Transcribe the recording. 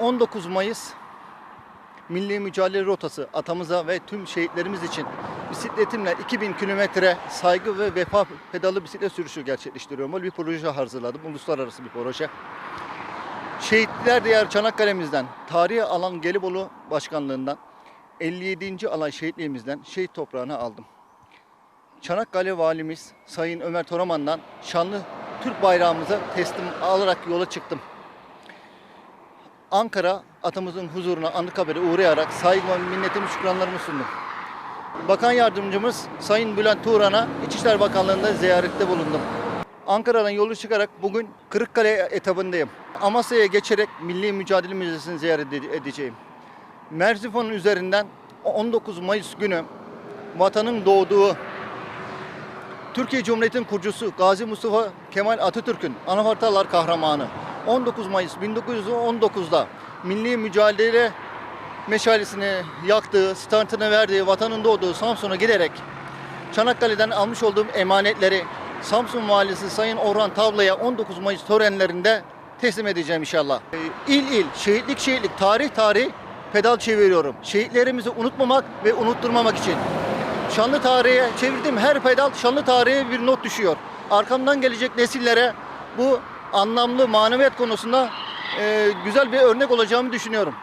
19 Mayıs Milli Mücadele Rotası atamıza ve tüm şehitlerimiz için bisikletimle 2000 kilometre saygı ve vefa pedalı bisiklet sürüşü gerçekleştiriyorum. Bir proje hazırladım. Uluslararası bir proje. Şehitler Diyar Çanakkale'mizden, tarihi alan Gelibolu Başkanlığından 57. alay şehitliğimizden şehit toprağını aldım. Çanakkale Valimiz Sayın Ömer Toraman'dan şanlı Türk bayrağımıza teslim alarak yola çıktım. Ankara atamızın huzuruna Anıtkabir'e uğrayarak saygı ve minnetimi şükranlarımı sundum. Bakan Yardımcımız Sayın Bülent Turan'a İçişler Bakanlığı'nda ziyarette bulundum. Ankara'dan yolu çıkarak bugün Kırıkkale etabındayım. Amasya'ya geçerek Milli Mücadele Müzesi'ni ziyaret ede- edeceğim. Merzifon'un üzerinden 19 Mayıs günü vatanın doğduğu Türkiye Cumhuriyeti'nin kurucusu Gazi Mustafa Kemal Atatürk'ün Anafartalar kahramanı 19 Mayıs 1919'da milli mücadele meşalesini yaktığı, startını verdiği, vatanın doğduğu Samsun'a giderek Çanakkale'den almış olduğum emanetleri Samsun Valisi Sayın Orhan Tavla'ya 19 Mayıs törenlerinde teslim edeceğim inşallah. Ee, İl il, şehitlik şehitlik, tarih tarih pedal çeviriyorum. Şehitlerimizi unutmamak ve unutturmamak için. Şanlı tarihe çevirdiğim her pedal şanlı tarihe bir not düşüyor. Arkamdan gelecek nesillere bu anlamlı maneviyat konusunda e, güzel bir örnek olacağımı düşünüyorum.